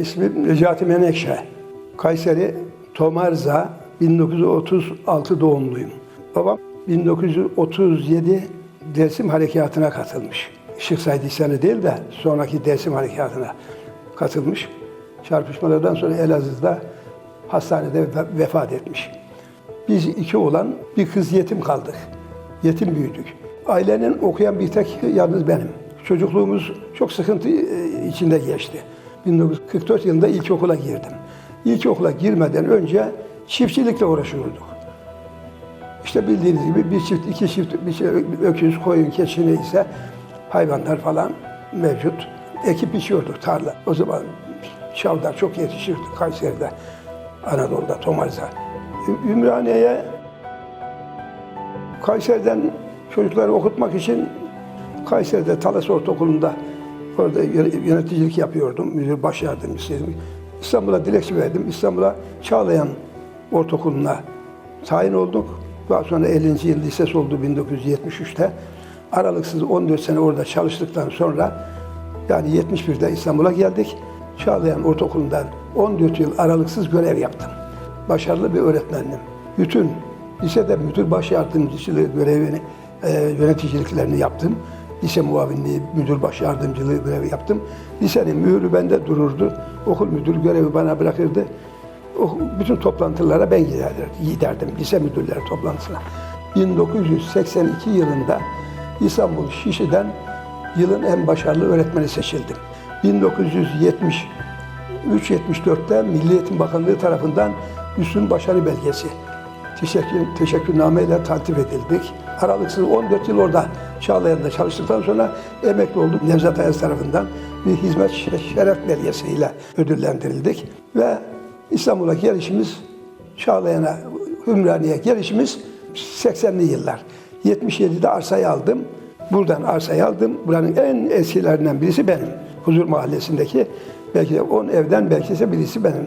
ismim Necati Menekşe. Kayseri Tomarza 1936 doğumluyum. Babam 1937 Dersim Harekatı'na katılmış. Işık Saydıysan'ı değil de sonraki Dersim Harekatı'na katılmış. Çarpışmalardan sonra Elazığ'da hastanede ve- vefat etmiş. Biz iki olan bir kız yetim kaldık. Yetim büyüdük. Ailenin okuyan bir tek yalnız benim. Çocukluğumuz çok sıkıntı e, içinde geçti. 1944 yılında ilkokula girdim. İlkokula girmeden önce çiftçilikle uğraşıyorduk. İşte bildiğiniz gibi bir çift, iki çift, bir şey, öküz, koyun, keçi neyse hayvanlar falan mevcut. Ekip biçiyorduk tarla. O zaman çavdar çok yetişirdi Kayseri'de, Anadolu'da, Tomarza. Ümraniye'ye Kayseri'den çocukları okutmak için Kayseri'de Talas Ortaokulu'nda orada yö- yöneticilik yapıyordum. Müdür baş yardımcısıydım. İstanbul'a dilekçe verdim. İstanbul'a Çağlayan Ortaokulu'na tayin olduk. Daha sonra 50. yıl lisesi oldu 1973'te. Aralıksız 14 sene orada çalıştıktan sonra yani 71'de İstanbul'a geldik. Çağlayan Ortaokulu'ndan 14 yıl aralıksız görev yaptım. Başarılı bir öğretmendim. Bütün lisede müdür baş yardımcılığı görevini, e, yöneticiliklerini yaptım. Lise muavinliği, müdür baş yardımcılığı görevi yaptım. Lisenin mühürü bende dururdu. Okul müdür görevi bana bırakırdı. Bütün toplantılara ben giderdim, giderdim lise müdürleri toplantısına. 1982 yılında İstanbul Şişli'den yılın en başarılı öğretmeni seçildim. 1973-74'te Milli Eğitim Bakanlığı tarafından üstün başarı belgesi teşekkür, teşekkürnameyle taltif edildik. Aralıksız 14 yıl orada Çağlayan'da çalıştıktan sonra emekli olduk. Nevzat Ayaz tarafından bir hizmet şe- şeref belgesiyle ödüllendirildik. Ve İstanbul'a gelişimiz, Çağlayan'a, Ümraniye'ye gelişimiz 80'li yıllar. 77'de arsayı aldım. Buradan arsayı aldım. Buranın en eskilerinden birisi benim. Huzur Mahallesi'ndeki belki de 10 evden belki ise birisi benim.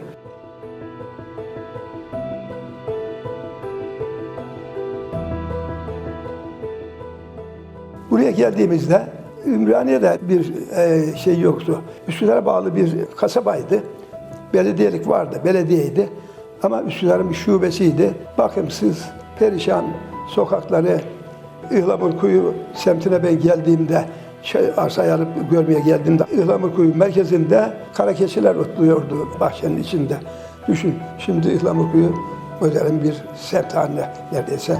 Geldiğimizde Ümraniye'de bir e, şey yoktu. Üsküdar'a bağlı bir kasabaydı. Belediyelik vardı, belediyeydi. Ama Üsküdar'ın bir şubesiydi. Bakımsız, perişan sokakları, Ihlamurkuyu semtine ben geldiğimde, şey, arsayı alıp görmeye geldiğimde Ihlamurkuyu merkezinde kara keçiler otluyordu bahçenin içinde. Düşün, şimdi Ihlamurkuyu modern bir semt haline neredeyse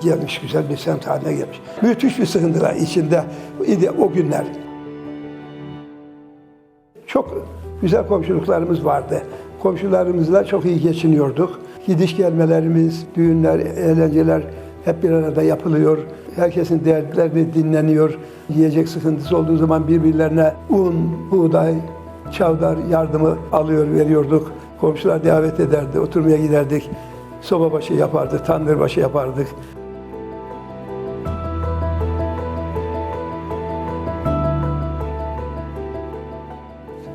gelmiş, güzel bir semt haline gelmiş. Müthiş bir sıkıntılar içinde idi o günler. Çok güzel komşuluklarımız vardı. Komşularımızla çok iyi geçiniyorduk. Gidiş gelmelerimiz, düğünler, eğlenceler hep bir arada yapılıyor. Herkesin dertleri dinleniyor. Yiyecek sıkıntısı olduğu zaman birbirlerine un, buğday, çavdar yardımı alıyor, veriyorduk. Komşular davet ederdi, oturmaya giderdik. Soba başı yapardık, tandır başı yapardık.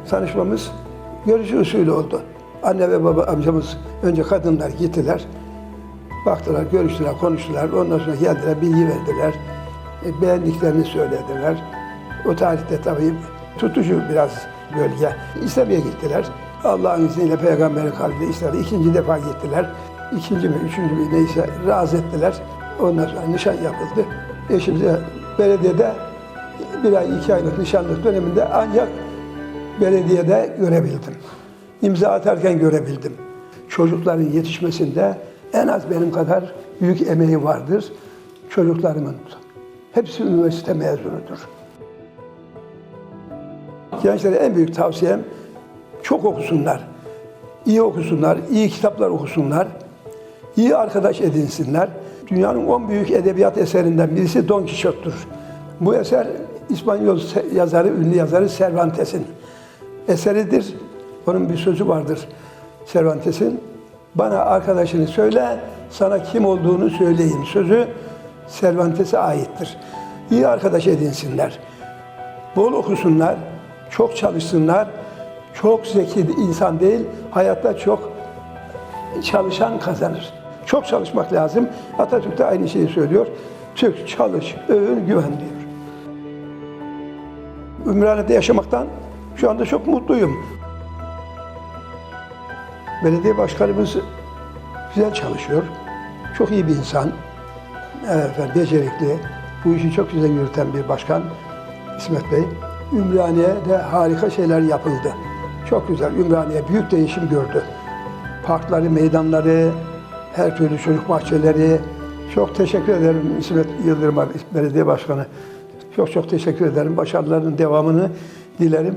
Tanışmamız görücü usulü oldu. Anne ve baba amcamız önce kadınlar gittiler. Baktılar, görüştüler, konuştular. Ondan sonra geldiler, bilgi verdiler. E, beğendiklerini söylediler. O tarihte tabii tutucu biraz bölge. İstemeye gittiler. Allah'ın izniyle peygamberin kalbiyle istedi. İkinci defa gittiler. İkinci mi, üçüncü mü neyse razı ettiler. Ondan sonra nişan yapıldı. Eşimize belediyede bir ay, iki aylık nişanlık döneminde ancak belediyede görebildim. İmza atarken görebildim. Çocukların yetişmesinde en az benim kadar büyük emeği vardır. Çocuklarımın hepsi üniversite mezunudur. Gençlere en büyük tavsiyem çok okusunlar. iyi okusunlar, iyi kitaplar okusunlar. iyi arkadaş edinsinler. Dünyanın 10 büyük edebiyat eserinden birisi Don Quixote'dur. Bu eser İspanyol yazarı, ünlü yazarı Cervantes'in eseridir. Onun bir sözü vardır Cervantes'in. Bana arkadaşını söyle, sana kim olduğunu söyleyeyim. Sözü Cervantes'e aittir. İyi arkadaş edinsinler. Bol okusunlar, çok çalışsınlar. Çok zeki insan değil, hayatta çok çalışan kazanır. Çok çalışmak lazım. Atatürk de aynı şeyi söylüyor. Türk çalış, övün, güven diyor. Ümraniye'de yaşamaktan şu anda çok mutluyum. Belediye başkanımız güzel çalışıyor. Çok iyi bir insan. Efendim, becerikli. Bu işi çok güzel yürüten bir başkan İsmet Bey. Ümraniye'de harika şeyler yapıldı. Çok güzel. Ümraniye büyük değişim gördü. Parkları, meydanları, her türlü çocuk bahçeleri. Çok teşekkür ederim İsmet Yıldırım Belediye Başkanı. Çok çok teşekkür ederim. Başarılarının devamını dilerim.